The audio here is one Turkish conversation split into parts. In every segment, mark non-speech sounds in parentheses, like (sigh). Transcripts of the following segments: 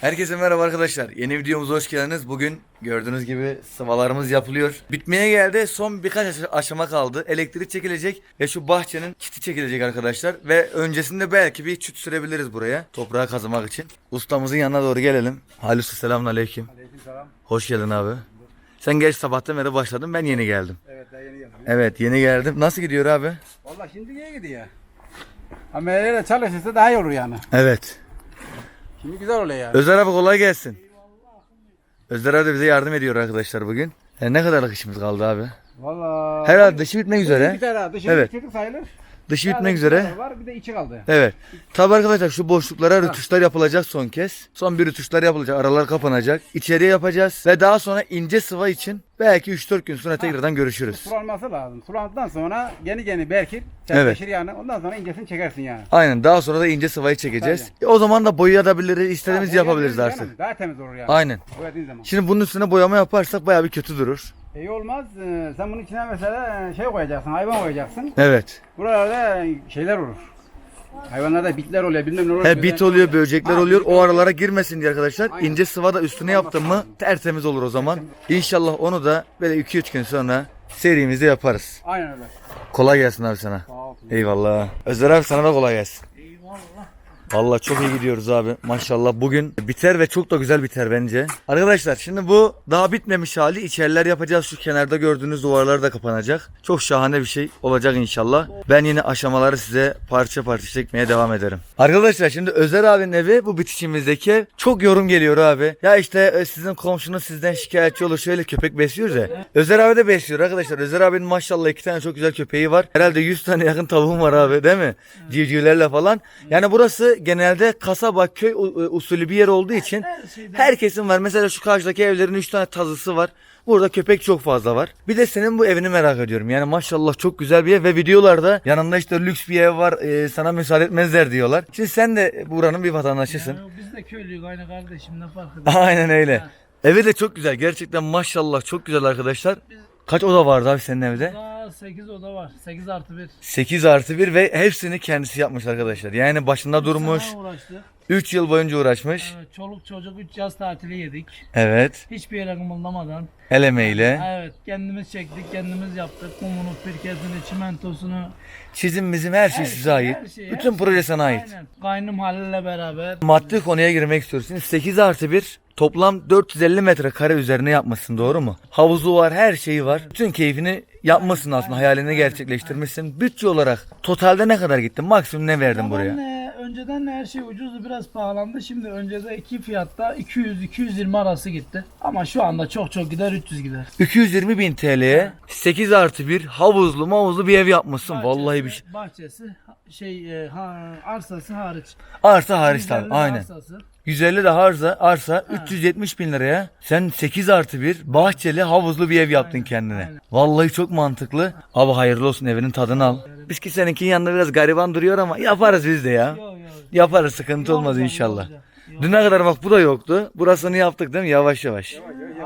Herkese merhaba arkadaşlar. Yeni videomuza hoş geldiniz. Bugün gördüğünüz gibi sıvalarımız yapılıyor. Bitmeye geldi. Son birkaç aş- aşama kaldı. Elektrik çekilecek ve şu bahçenin kiti çekilecek arkadaşlar. Ve öncesinde belki bir çüt sürebiliriz buraya. Toprağı kazımak için. Ustamızın yanına doğru gelelim. Halil Usta selamun aleyküm. Aleykümselam. Hoş geldin abi. Sen geç sabahtan beri başladın. Ben yeni geldim. Evet daha yeni geldim. Evet yeni geldim. Nasıl gidiyor abi? Valla şimdi iyi gidiyor. Ama eğer çalışırsa daha iyi olur yani. Evet. Şimdi güzel oluyor yani. Özer abi kolay gelsin. Özer abi de bize yardım ediyor arkadaşlar bugün. E, ne kadarlık işimiz kaldı abi? Valla. Herhalde dışı bitmek üzere. Bir tane dışı Evet. bitirdik sayılır. Dışı Sadece bitmek üzere. Var bir de içi kaldı. Evet. Tabi arkadaşlar şu boşluklara rötuşlar yapılacak son kez. Son bir rötuşlar yapılacak. Aralar kapanacak. İçeriye yapacağız. Ve daha sonra ince sıva için belki 3-4 gün sonra tekrardan görüşürüz. Sulanması lazım. Sulandıktan sonra yeni yeni belki Evet. sertleşir yani. Ondan sonra incesini çekersin yani. Aynen. Daha sonra da ince sıvayı çekeceğiz. E, o zaman da boyayabiliriz. istediğimizi yapabiliriz artık. Daha temiz olur yani. Aynen. Boyadığın zaman. Şimdi bunun üstüne boyama yaparsak bayağı bir kötü durur. İyi olmaz. Ee, Sen bunun içine mesela şey koyacaksın. Hayvan koyacaksın. Evet. Buralarda şeyler olur. Hayvanlarda bitler oluyor. Bilmem ne oluyor. He bit oluyor, böcekler Ha, oluyor. O aralara girmesin diye arkadaşlar. Aynen. ince sıva da üstüne yaptım mı tertemiz olur o zaman. İnşallah onu da böyle 2-3 gün sonra serimizde yaparız. Aynen öyle. Kolay gelsin abi sana. Eyvallah. Özer abi sana da kolay gelsin. Vallahi çok iyi gidiyoruz abi. Maşallah bugün biter ve çok da güzel biter bence. Arkadaşlar şimdi bu daha bitmemiş hali. İçeriler yapacağız. Şu kenarda gördüğünüz duvarlar da kapanacak. Çok şahane bir şey olacak inşallah. Ben yine aşamaları size parça parça çekmeye devam ederim. Arkadaşlar şimdi Özer abinin evi bu bitişimizdeki. Çok yorum geliyor abi. Ya işte e, sizin komşunuz sizden şikayetçi olur. Şöyle köpek besliyoruz ya. Özer abi de besliyor arkadaşlar. Özer abinin maşallah iki tane çok güzel köpeği var. Herhalde 100 tane yakın tavuğum var abi değil mi? Civcivlerle falan. Yani burası genelde kasaba köy u- usulü bir yer olduğu için herkesin var. Mesela şu karşıdaki evlerin 3 tane tazısı var. Burada köpek çok fazla var. Bir de senin bu evini merak ediyorum. Yani maşallah çok güzel bir ev ve videolarda yanında işte lüks bir ev var. e, sana müsaade etmezler diyorlar. Şimdi sen de buranın bir vatandaşısın. Yani biz de köylüyüz aynı kardeşim ne fark eder. (laughs) Aynen öyle. Evi de çok güzel. Gerçekten maşallah çok güzel arkadaşlar. Kaç oda vardı abi senin evde? Daha 8 oda var. 8 artı 1. 8 artı 1 ve hepsini kendisi yapmış arkadaşlar. Yani başında durmuş. Sana uğraştık. 3 yıl boyunca uğraşmış. Evet, çoluk çocuk 3 yaz tatili yedik. Evet. Hiçbir yere kımıldamadan. El emeğiyle. Evet kendimiz çektik kendimiz yaptık. Kumunu, pirkesini, çimentosunu. Çizim bizim her şey Her size şey, ait. her şey, Bütün her proje sana ait. Aynen. Kaynım Halil'le beraber. Maddi konuya girmek istiyoruz. Şimdi 8 artı 1 toplam 450 metrekare üzerine yapmışsın doğru mu? Havuzu var her şeyi var. Bütün keyfini yapmışsın aslında hayalini gerçekleştirmişsin. Bütçe olarak totalde ne kadar gittin? Maksimum ne verdin buraya? Önceden, e, önceden her şey ucuzdu biraz pahalandı. Şimdi önceden iki fiyatta 200-220 arası gitti. Ama şu anda çok çok gider 300 gider. 220 bin TL'ye 8 artı 1 havuzlu mavuzlu bir ev yapmışsın. Vallahi bir şey. Bahçesi şey e, ha, arsası hariç. Arsa hariç tabii. 150 Aynen. Arsası. 150 de arsa, arsa 370 bin liraya sen 8 artı 1 bahçeli havuzlu bir ev yaptın kendine. Vallahi çok mantıklı. Abi hayırlı olsun evinin tadını al. Biz ki seninkinin yanında biraz gariban duruyor ama yaparız biz de ya. Yaparız sıkıntı olmaz inşallah. Düne kadar bak bu da yoktu. Burasını yaptık değil mi? Yavaş yavaş.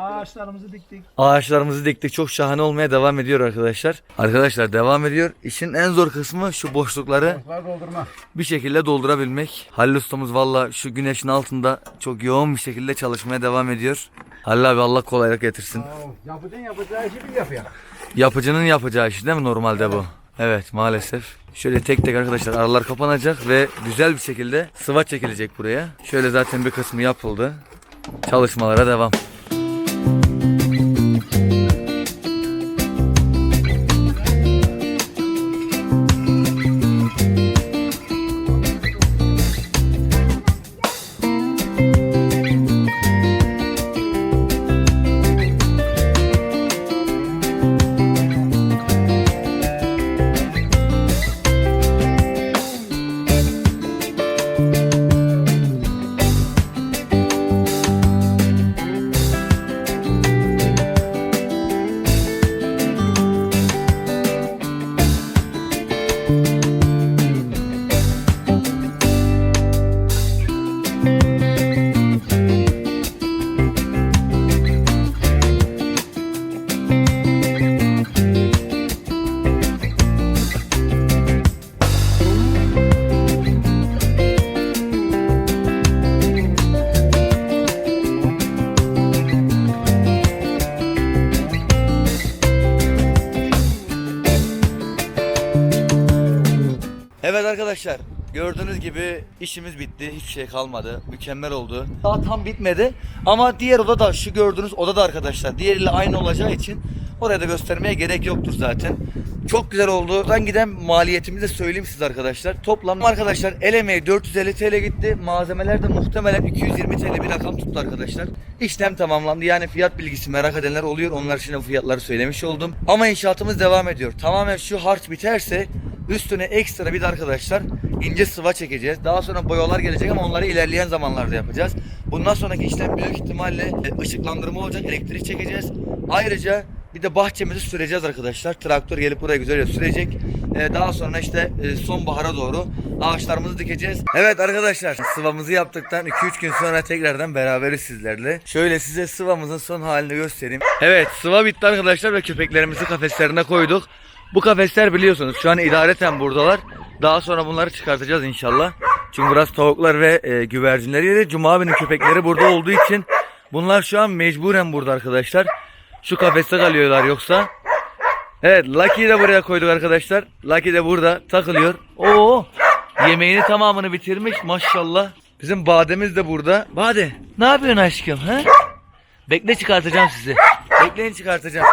Ağaçlarımızı diktik. Ağaçlarımızı diktik. Çok şahane olmaya devam ediyor arkadaşlar. Arkadaşlar devam ediyor. İşin en zor kısmı şu boşlukları Var doldurma. bir şekilde doldurabilmek. Halil ustamız valla şu güneşin altında çok yoğun bir şekilde çalışmaya devam ediyor. Halil abi Allah kolaylık getirsin. Yapıcın yapacağı işi biz yapıyor. Yapıcının yapacağı iş değil mi normalde bu? Evet maalesef. Şöyle tek tek arkadaşlar aralar kapanacak ve güzel bir şekilde sıva çekilecek buraya. Şöyle zaten bir kısmı yapıldı. Çalışmalara devam. thank you Bye. Arkadaşlar gördüğünüz gibi işimiz bitti. Hiçbir şey kalmadı. Mükemmel oldu. Daha tam bitmedi. Ama diğer oda da şu gördüğünüz oda da arkadaşlar. Diğeriyle aynı olacağı için oraya da göstermeye gerek yoktur zaten. Çok güzel oldu. Buradan giden maliyetimizi de söyleyeyim size arkadaşlar. Toplam arkadaşlar el emeği 450 TL gitti. Malzemeler de muhtemelen 220 TL bir rakam tuttu arkadaşlar. İşlem tamamlandı. Yani fiyat bilgisi merak edenler oluyor. Onlar için fiyatları söylemiş oldum. Ama inşaatımız devam ediyor. Tamamen şu harç biterse üstüne ekstra bir de arkadaşlar ince sıva çekeceğiz. Daha sonra boyalar gelecek ama onları ilerleyen zamanlarda yapacağız. Bundan sonraki işlem büyük ihtimalle e, ışıklandırma olacak. Elektrik çekeceğiz. Ayrıca bir de bahçemizi süreceğiz arkadaşlar. Traktör gelip buraya güzelce sürecek. Ee, daha sonra işte e, sonbahara doğru ağaçlarımızı dikeceğiz. Evet arkadaşlar sıvamızı yaptıktan 2-3 gün sonra tekrardan beraberiz sizlerle. Şöyle size sıvamızın son halini göstereyim. Evet sıva bitti arkadaşlar ve köpeklerimizi kafeslerine koyduk. Bu kafesler biliyorsunuz şu an idareten buradalar. Daha sonra bunları çıkartacağız inşallah. Çünkü burası tavuklar ve e, güvercinler yeri. Cuma abinin köpekleri burada olduğu için bunlar şu an mecburen burada arkadaşlar. Şu kafeste kalıyorlar yoksa. Evet Lucky'yi de buraya koyduk arkadaşlar. Lucky de burada takılıyor. Oo yemeğini tamamını bitirmiş maşallah. Bizim Bade'miz de burada. Bade ne yapıyorsun aşkım ha? Bekle çıkartacağım sizi. Bekleyin çıkartacağım.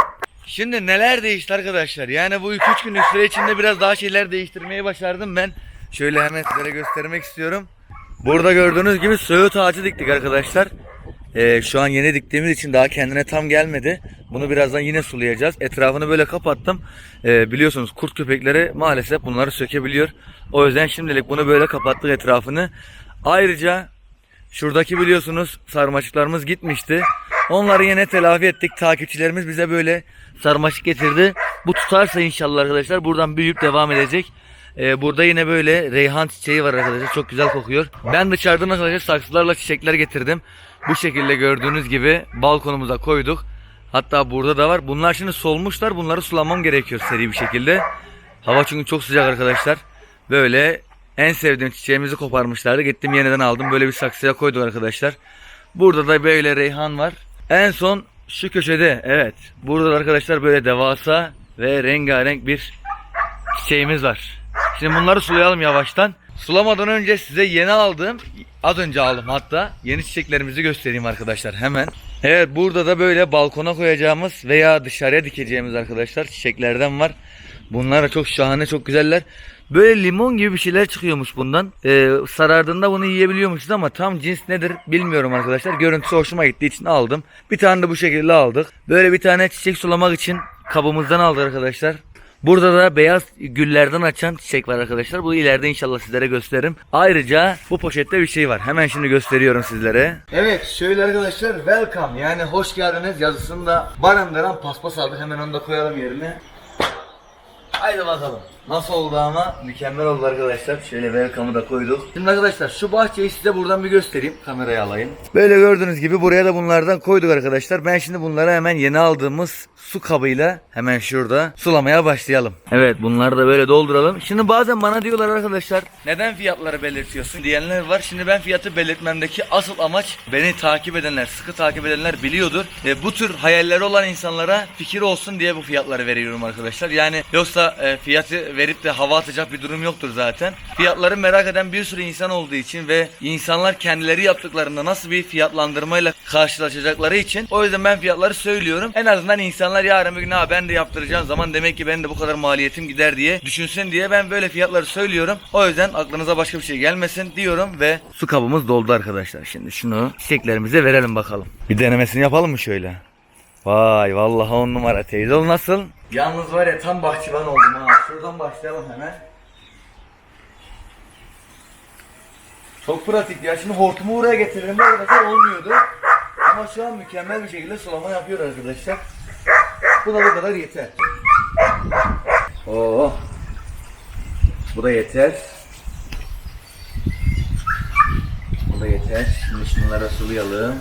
Şimdi neler değişti arkadaşlar? Yani bu 2-3 günlük süre içinde biraz daha şeyler değiştirmeyi başardım ben. Şöyle hemen sizlere göstermek istiyorum. Burada gördüğünüz gibi söğüt ağacı diktik arkadaşlar. Ee, şu an yeni diktiğimiz için daha kendine tam gelmedi. Bunu birazdan yine sulayacağız. Etrafını böyle kapattım. Ee, biliyorsunuz kurt köpekleri maalesef bunları sökebiliyor. O yüzden şimdilik bunu böyle kapattık etrafını. Ayrıca şuradaki biliyorsunuz sarmaşıklarımız gitmişti. Onları yine telafi ettik. Takipçilerimiz bize böyle sarmaşık getirdi. Bu tutarsa inşallah arkadaşlar buradan büyüyüp devam edecek. Ee, burada yine böyle reyhan çiçeği var arkadaşlar. Çok güzel kokuyor. Ben dışarıdan arkadaşlar saksılarla çiçekler getirdim. Bu şekilde gördüğünüz gibi balkonumuza koyduk. Hatta burada da var. Bunlar şimdi solmuşlar. Bunları sulamam gerekiyor seri bir şekilde. Hava çünkü çok sıcak arkadaşlar. Böyle en sevdiğim çiçeğimizi koparmışlardı. Gittim yeniden aldım. Böyle bir saksıya koyduk arkadaşlar. Burada da böyle reyhan var. En son şu köşede evet. Burada da arkadaşlar böyle devasa ve rengarenk bir çiçeğimiz var. Şimdi bunları sulayalım yavaştan. Sulamadan önce size yeni aldığım, az önce aldım hatta yeni çiçeklerimizi göstereyim arkadaşlar hemen. Evet burada da böyle balkona koyacağımız veya dışarıya dikeceğimiz arkadaşlar çiçeklerden var. Bunlar da çok şahane çok güzeller. Böyle limon gibi bir şeyler çıkıyormuş bundan. Ee, sarardığında bunu yiyebiliyormuşuz ama tam cins nedir bilmiyorum arkadaşlar. Görüntüsü hoşuma gittiği için aldım. Bir tane de bu şekilde aldık. Böyle bir tane çiçek sulamak için kabımızdan aldık arkadaşlar. Burada da beyaz güllerden açan çiçek var arkadaşlar. Bu ileride inşallah sizlere gösteririm. Ayrıca bu poşette bir şey var. Hemen şimdi gösteriyorum sizlere. Evet şöyle arkadaşlar welcome yani hoş geldiniz yazısını da barındıran paspas aldık. Hemen onu da koyalım yerine. はい、どうもどうも。Nasıl oldu ama mükemmel oldu arkadaşlar. Şöyle welcome'ı da koyduk. Şimdi arkadaşlar şu bahçeyi size buradan bir göstereyim. Kameraya alayım. Böyle gördüğünüz gibi buraya da bunlardan koyduk arkadaşlar. Ben şimdi bunları hemen yeni aldığımız su kabıyla hemen şurada sulamaya başlayalım. Evet bunları da böyle dolduralım. Şimdi bazen bana diyorlar arkadaşlar neden fiyatları belirtiyorsun diyenler var. Şimdi ben fiyatı belirtmemdeki asıl amaç beni takip edenler, sıkı takip edenler biliyordur. E, bu tür hayalleri olan insanlara fikir olsun diye bu fiyatları veriyorum arkadaşlar. Yani yoksa e, fiyatı verip de hava atacak bir durum yoktur zaten. Fiyatları merak eden bir sürü insan olduğu için ve insanlar kendileri yaptıklarında nasıl bir fiyatlandırmayla karşılaşacakları için o yüzden ben fiyatları söylüyorum. En azından insanlar yarın bir gün ha ben de yaptıracağım zaman demek ki benim de bu kadar maliyetim gider diye düşünsün diye ben böyle fiyatları söylüyorum. O yüzden aklınıza başka bir şey gelmesin diyorum ve su kabımız doldu arkadaşlar. Şimdi şunu çiçeklerimize verelim bakalım. Bir denemesini yapalım mı şöyle? Vay vallahi on numara teyze ol nasıl? Yalnız var ya tam bahçıvan oldum ha. Şuradan başlayalım hemen. Çok pratik ya. Şimdi hortumu buraya getiririm arkadaşlar olmuyordu. Ama şu an mükemmel bir şekilde sulama yapıyor arkadaşlar. Bu da bu kadar yeter. Oo. Bu da yeter. Bu da yeter. Şimdi şunlara sulayalım.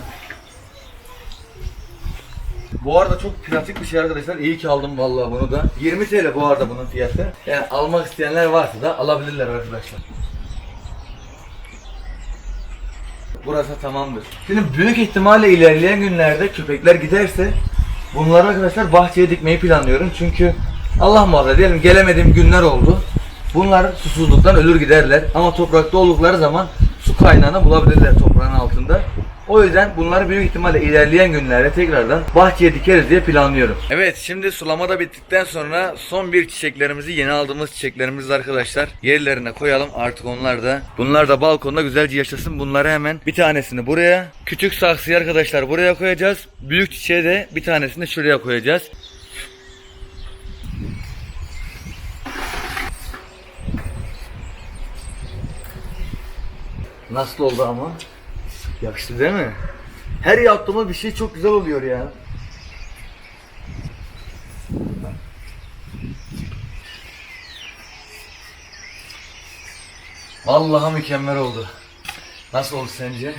Bu arada çok pratik bir şey arkadaşlar. İyi ki aldım vallahi bunu da. 20 TL bu arada bunun fiyatı. Yani almak isteyenler varsa da alabilirler arkadaşlar. Burası tamamdır. Şimdi büyük ihtimalle ilerleyen günlerde köpekler giderse bunları arkadaşlar bahçeye dikmeyi planlıyorum. Çünkü Allah muhafaza diyelim gelemediğim günler oldu. Bunlar susuzluktan ölür giderler ama toprakta oldukları zaman su kaynağını bulabilirler toprağın altında. O yüzden bunları büyük ihtimalle ilerleyen günlerde tekrardan bahçeye dikeriz diye planlıyorum. Evet şimdi sulama da bittikten sonra son bir çiçeklerimizi yeni aldığımız çiçeklerimizi arkadaşlar yerlerine koyalım artık onlar da. Bunlar da balkonda güzelce yaşasın. Bunları hemen bir tanesini buraya küçük saksıya arkadaşlar buraya koyacağız. Büyük çiçeğe de bir tanesini şuraya koyacağız. Nasıl oldu ama? Yakıştı değil mi? Her yaptığımız bir şey çok güzel oluyor ya. Vallahi mükemmel oldu. Nasıl oldu sence?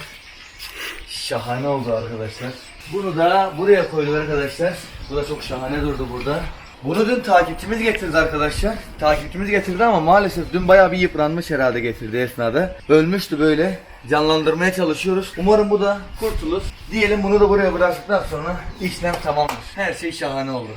Şahane oldu arkadaşlar. Bunu da buraya koyduk arkadaşlar. Bu da çok şahane durdu burada. Bunu dün takipçimiz getirdi arkadaşlar. Takipçimiz getirdi ama maalesef dün bayağı bir yıpranmış herhalde getirdi esnada. Ölmüştü böyle. Canlandırmaya çalışıyoruz. Umarım bu da kurtulur. Diyelim bunu da buraya bıraktıktan sonra işlem tamamdır. Her şey şahane oldu.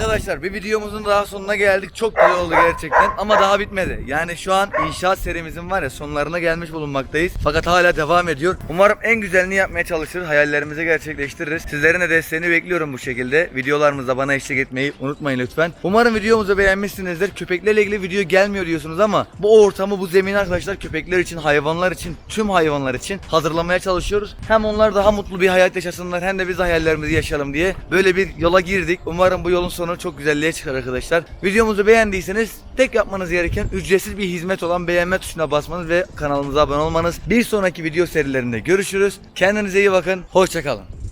Arkadaşlar bir videomuzun daha sonuna geldik. Çok güzel oldu gerçekten ama daha bitmedi. Yani şu an inşaat serimizin var ya sonlarına gelmiş bulunmaktayız. Fakat hala devam ediyor. Umarım en güzelini yapmaya çalışır. Hayallerimizi gerçekleştiririz. Sizlerin de desteğini bekliyorum bu şekilde. Videolarımızda bana eşlik etmeyi unutmayın lütfen. Umarım videomuzu beğenmişsinizdir. Köpeklerle ilgili video gelmiyor diyorsunuz ama bu ortamı bu zemini arkadaşlar köpekler için, hayvanlar için, tüm hayvanlar için hazırlamaya çalışıyoruz. Hem onlar daha mutlu bir hayat yaşasınlar hem de biz hayallerimizi yaşayalım diye böyle bir yola girdik. Umarım bu yolun sonu çok güzelliğe çıkar arkadaşlar. Videomuzu beğendiyseniz tek yapmanız gereken ücretsiz bir hizmet olan beğenme tuşuna basmanız ve kanalımıza abone olmanız. Bir sonraki video serilerinde görüşürüz. Kendinize iyi bakın. Hoşçakalın.